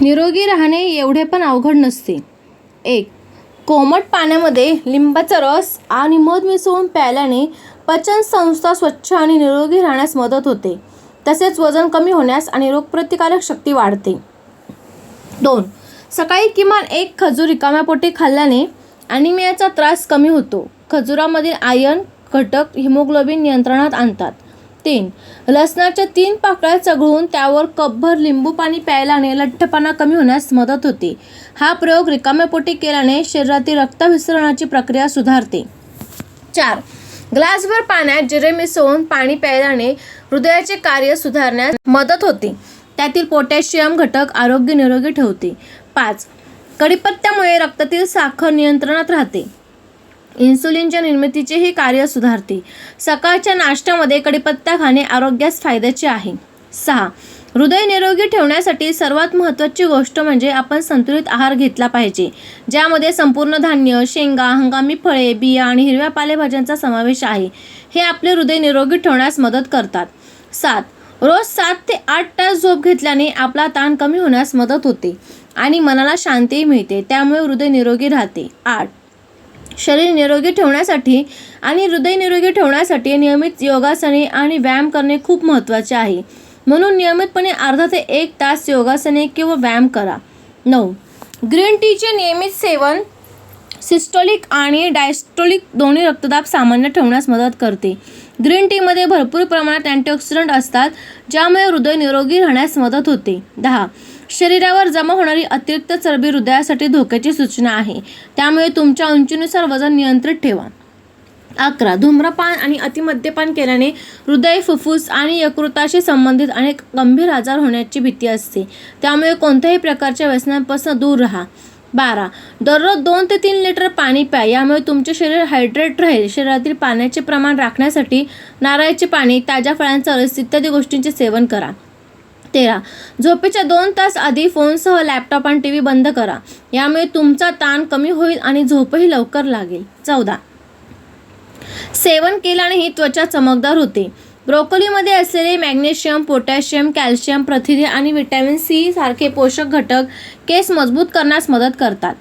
निरोगी राहणे एवढे पण अवघड नसते. एक कोमट पाण्यामध्ये लिंबाचा रस आणि मध मिसळून प्यायल्याने पचन संस्था स्वच्छ आणि निरोगी राहण्यास मदत होते. तसेच वजन कमी होण्यास आणि रोगप्रतिकारक शक्ती वाढते. दोन सकाळी किमान एक खजूर रिकाम्या पोटी खाल्ल्याने ॲनिमियाचा त्रास कमी होतो. खजुरामधील आयर्न घटक हिमोग्लोबिन नियंत्रणात आणतात. तीन. लसणाच्या तीन पाकळ्या चघळून त्यावर कपभर लिंबू पाणी प्यायल्याने लठ्ठपणा कमी होण्यास मदत होते. हा प्रयोग रिकाम्या पोटी केल्याने शरीरातील रक्तविसरणाची प्रक्रिया सुधारते. चार. ग्लासभर पाण्यात जिरे मिसळून पाणी प्यायल्याने हृदयाचे कार्य सुधारण्यास मदत होते. त्यातील पोटॅशियम घटक आरोग्य निरोगी ठेवते. पाच. कडीपत्त्यामुळे रक्तातील साखर नियंत्रणात राहते. इन्सुलिनच्या निर्मितीचेही कार्य सुधारते. सकाळच्या नाश्त्यामध्ये कडीपत्ता खाणे आरोग्यास फायद्याचे आहे. सहा. हृदय निरोगी ठेवण्यासाठी सर्वात महत्त्वाची गोष्ट म्हणजे आपण संतुलित आहार घेतला पाहिजे. ज्यामध्ये संपूर्ण धान्य शेंगा हंगामी फळे बिया आणि हिरव्या पालेभाज्यांचा समावेश आहे. हे आपले हृदय निरोगी ठेवण्यास मदत करतात. सात. रोज सात ते आठ तास झोप घेतल्याने आपला ताण कमी होण्यास मदत होते आणि मनाला शांतीही मिळते. त्यामुळे हृदय निरोगी राहते. आठ. शरीर निरोगी ठेवण्यासाठी आणि हृदय निरोगी ठेवण्यासाठी नियमित योगासने आणि व्यायाम करणे खूप महत्त्वाचे आहे. म्हणून नियमितपणे अर्धा ते एक तास योगासने किंवा व्यायाम करा. नऊ. ग्रीन टीचे नियमित सेवन सिस्टोलिक आणि डायस्टोलिक दोन्ही रक्तदाब सामान्य ठेवण्यास मदत करते. ग्रीन टीमध्ये भरपूर प्रमाणात अँटीऑक्सिडंट असतात ज्यामुळे हृदय निरोगी राहण्यास मदत होते. दहा शरीरावर जमा होणारी अतिरिक्त चरबी हृदयासाठी धोक्याची सूचना आहे. त्यामुळे तुमच्या उंचीनुसार वजन नियंत्रित ठेवा. अकरा धूम्रपान आणि अतिमद्यपान केल्याने हृदय फुफ्फुस आणि यकृताशी संबंधित अनेक गंभीर आजार होण्याची भीती असते. त्यामुळे कोणत्याही प्रकारच्या व्यसनांपासून दूर राहा. बारा. दररोज दोन ते तीन लिटर पाणी प्या. यामुळे तुमचे शरीर हायड्रेट राहील. शरीरातील पाण्याचे प्रमाण राखण्यासाठी नारळाचे पाणी ताज्या फळांचा रस इत्यादी गोष्टींचे सेवन करा. तेरा. झोपेच्या दोन तास आधी फोनसह लॅपटॉप आणि टी व्ही बंद करा. यामुळे तुमचा ताण कमी होईल आणि झोपही लवकर लागेल. चौदा. सेवन केल्यानेही त्वचा चमकदार होते. ब्रोकोलीमध्ये असलेले मॅग्नेशियम पोटॅशियम कॅल्शियम प्रथिने आणि व्हिटॅमिन सी सारखे पोषक घटक केस मजबूत करण्यास मदत करतात.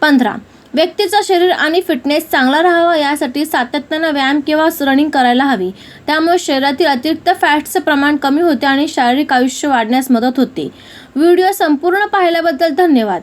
पंधरा व्यक्तीचं शरीर आणि फिटनेस चांगला राहावा यासाठी सातत्यानं व्यायाम किंवा रनिंग करायला हवी. त्यामुळे शरीरातील अतिरिक्त फॅट्सचं प्रमाण कमी होते आणि शारीरिक आयुष्य वाढण्यास मदत होते. व्हिडिओ संपूर्ण पाहिल्याबद्दल धन्यवाद.